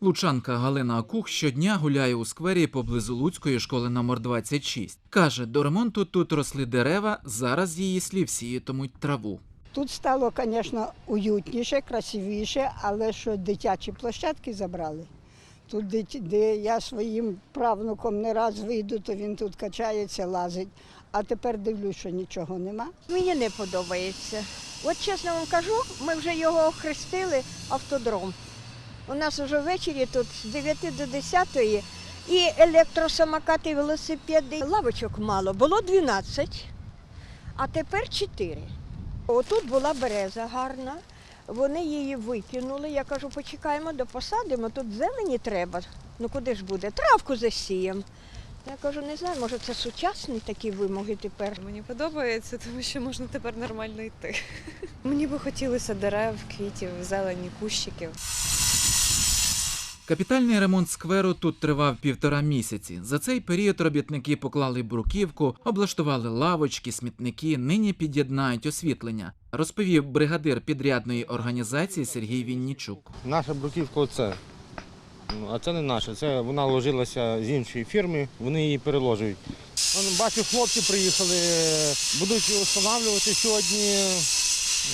Лучанка Галина Акух щодня гуляє у сквері поблизу Луцької школи номер 26. Каже, до ремонту тут росли дерева, зараз її слів сіятимуть траву. Тут стало, звісно, уютніше, красивіше, але що дитячі площадки забрали. Тут, де я своїм правнуком не раз вийду, то він тут качається, лазить. А тепер дивлюсь, що нічого нема. Мені не подобається. От чесно вам кажу, ми вже його охрестили автодром. У нас вже ввечері тут з 9 до 10 і електросамокати, і велосипеди. Лавочок мало, було 12, а тепер 4. Отут була береза гарна. Вони її викинули. Я кажу, почекаємо, допосадимо, тут зелені треба. Ну куди ж буде? Травку засіємо. Я кажу, не знаю, може це сучасні такі вимоги тепер. Мені подобається, тому що можна тепер нормально йти. Мені би хотілося дерев, квітів, зелені, кущиків. Капітальний ремонт скверу тут тривав півтора місяці. За цей період робітники поклали бруківку, облаштували лавочки, смітники, нині під'єднають освітлення, розповів бригадир підрядної організації Сергій Віннічук. Наша бруківка оце. Ну, А це не наша. Це вона ложилася з іншої фірми, вони її переложують. Бачу, хлопці приїхали, будуть встановлювати сьогодні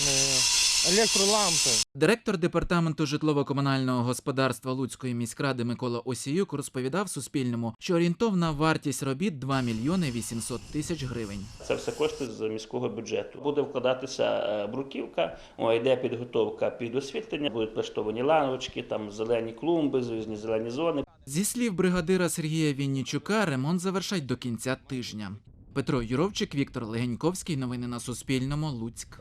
е, електролампи. Директор департаменту житлово-комунального господарства Луцької міськради Микола Осіюк розповідав Суспільному, що орієнтовна вартість робіт 2 мільйони 800 тисяч гривень. Це все кошти з міського бюджету. Буде вкладатися е, бруківка, йде підготовка під освітлення, будуть влаштовані лавочки, там зелені клумби, різні зелені зони. Зі слів бригадира Сергія Віннічука, ремонт завершать до кінця тижня. Петро Юровчик, Віктор Легеньковський. Новини на Суспільному. Луцьк.